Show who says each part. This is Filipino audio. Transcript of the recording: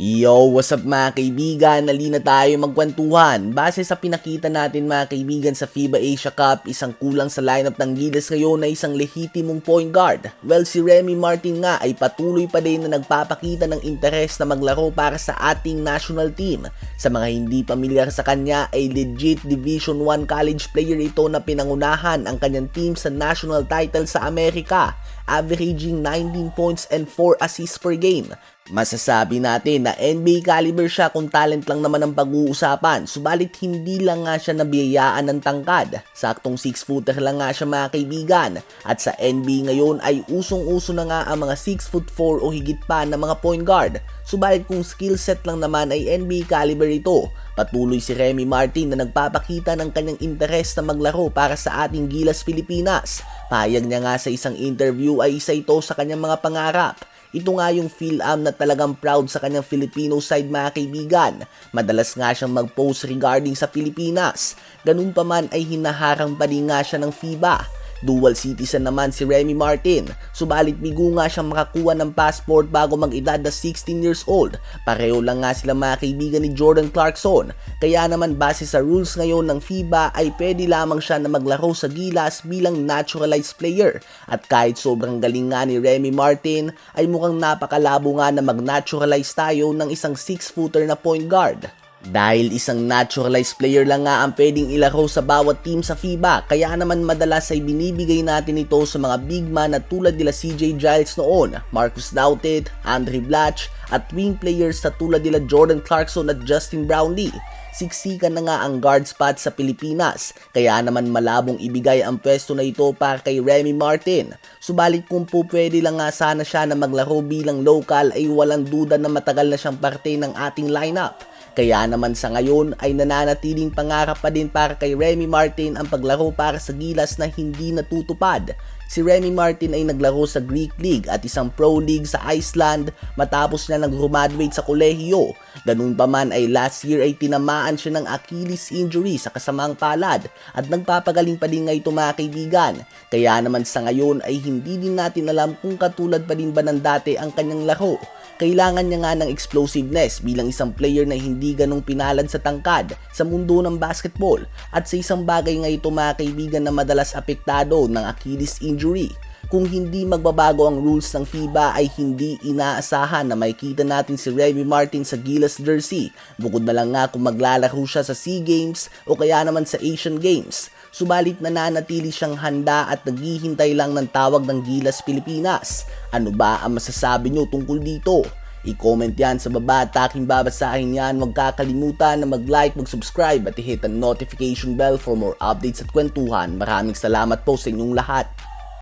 Speaker 1: Yo, what's up mga kaibigan? Nali na tayo magkwentuhan. Base sa pinakita natin mga kaibigan sa FIBA Asia Cup, isang kulang sa lineup ng Gilas ngayon na isang lehitimong point guard. Well, si Remy Martin nga ay patuloy pa din na nagpapakita ng interes na maglaro para sa ating national team. Sa mga hindi pamilyar sa kanya ay legit Division 1 college player ito na pinangunahan ang kanyang team sa national title sa Amerika, averaging 19 points and 4 assists per game. Masasabi natin na NBA caliber siya kung talent lang naman ang pag-uusapan, subalit hindi lang nga siya nabiyayaan ng tangkad. Saktong 6-footer lang nga siya mga kaibigan. At sa NBA ngayon ay usong-uso na nga ang mga 6'4 o higit pa na mga point guard. Subalit kung skill set lang naman ay NBA caliber ito. Patuloy si Remy Martin na nagpapakita ng kanyang interes na maglaro para sa ating Gilas Pilipinas. Payag niya nga sa isang interview ay isa ito sa kanyang mga pangarap. Ito nga yung Phil-Am na talagang proud sa kanyang Filipino side mga kaibigan. Madalas nga siyang mag-post regarding sa Pilipinas. Ganun pa man ay hinaharang pa din nga siya ng FIBA. Dual citizen naman si Remy Martin, subalit bigo nga siyang makakuha ng passport bago mag-edad na 16 years old. Pareho lang nga sila mga kaibigan ni Jordan Clarkson, kaya naman base sa rules ngayon ng FIBA ay pwede lamang siya na maglaro sa Gilas bilang naturalized player. At kahit sobrang galing nga ni Remy Martin, ay mukhang napakalabo nga na mag-naturalize tayo ng isang 6-footer na point guard. Dahil isang naturalized player lang nga ang pwedeng ilaro sa bawat team sa FIBA, kaya naman madalas ay binibigay natin ito sa mga big man na tulad nila CJ Giles noon, Marcus Doughted, Andre Blatch, at wing players na tulad nila Jordan Clarkson at Justin Brownlee. Siksikan na nga ang guard spot sa Pilipinas, kaya naman malabong ibigay ang pwesto na ito para kay Remy Martin. Subalit kung po pwede lang nga sana siya na maglaro bilang local ay walang duda na matagal na siyang parte ng ating lineup. Kaya naman sa ngayon ay nananatiling pangarap pa din para kay Remy Martin ang paglaro para sa Gilas na hindi natutupad. Si Remy Martin ay naglaro sa Greek League at isang Pro League sa Iceland matapos na nag-graduate sa kolehiyo. Ganun pa man ay last year ay tinamaan siya ng Achilles injury sa kasamang palad at nagpapagaling pa din nga ito mga kaibigan. Kaya naman sa ngayon ay hindi din natin alam kung katulad pa din ba ng dati ang kanyang laro kailangan niya nga ng explosiveness bilang isang player na hindi ganong pinalad sa tangkad sa mundo ng basketball. At sa isang bagay nga ito mga kaibigan na madalas apektado ng Achilles injury. Kung hindi magbabago ang rules ng FIBA ay hindi inaasahan na makikita natin si Remy Martin sa Gilas jersey. Bukod na lang nga kung maglalaro siya sa SEA Games o kaya naman sa Asian Games subalit nananatili siyang handa at naghihintay lang ng tawag ng Gilas Pilipinas. Ano ba ang masasabi nyo tungkol dito? I-comment yan sa baba at aking babasahin yan. Huwag kakalimutan na mag-like, mag-subscribe at i-hit ang notification bell for more updates at kwentuhan. Maraming salamat po sa inyong lahat.